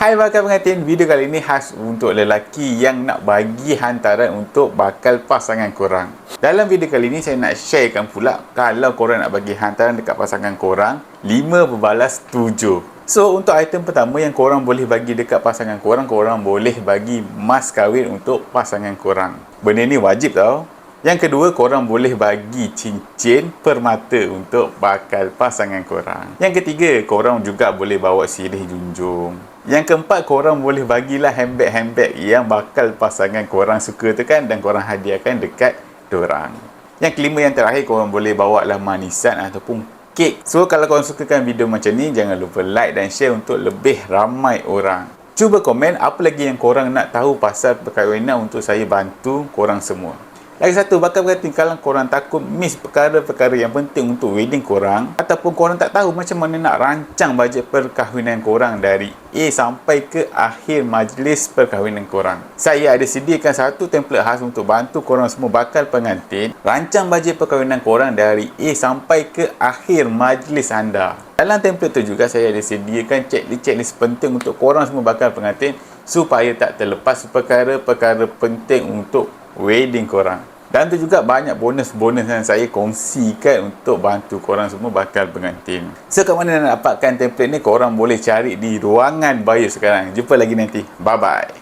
Hai bakal pengantin, video kali ini khas untuk lelaki yang nak bagi hantaran untuk bakal pasangan korang. Dalam video kali ini saya nak sharekan pula kalau korang nak bagi hantaran dekat pasangan korang, 5 berbalas 7. So untuk item pertama yang korang boleh bagi dekat pasangan korang, korang boleh bagi mas kahwin untuk pasangan korang. Benda ni wajib tau. Yang kedua, korang boleh bagi cincin permata untuk bakal pasangan korang. Yang ketiga, korang juga boleh bawa sirih junjung. Yang keempat, korang boleh bagilah handbag-handbag yang bakal pasangan korang suka tu kan dan korang hadiahkan dekat dorang. Yang kelima yang terakhir, korang boleh bawa lah manisan ataupun kek. So, kalau korang sukakan video macam ni, jangan lupa like dan share untuk lebih ramai orang. Cuba komen apa lagi yang korang nak tahu pasal perkahwinan untuk saya bantu korang semua. Lagi satu, bakal berkata kalau korang takut miss perkara-perkara yang penting untuk wedding korang ataupun korang tak tahu macam mana nak rancang bajet perkahwinan korang dari A sampai ke akhir majlis perkahwinan korang. Saya ada sediakan satu template khas untuk bantu korang semua bakal pengantin rancang bajet perkahwinan korang dari A sampai ke akhir majlis anda. Dalam template tu juga saya ada sediakan checklist-checklist penting untuk korang semua bakal pengantin supaya tak terlepas perkara-perkara penting untuk wedding korang. Dan tu juga banyak bonus-bonus yang saya kongsikan untuk bantu korang semua bakal pengantin. So kat mana nak dapatkan template ni korang boleh cari di ruangan bio sekarang. Jumpa lagi nanti. Bye-bye.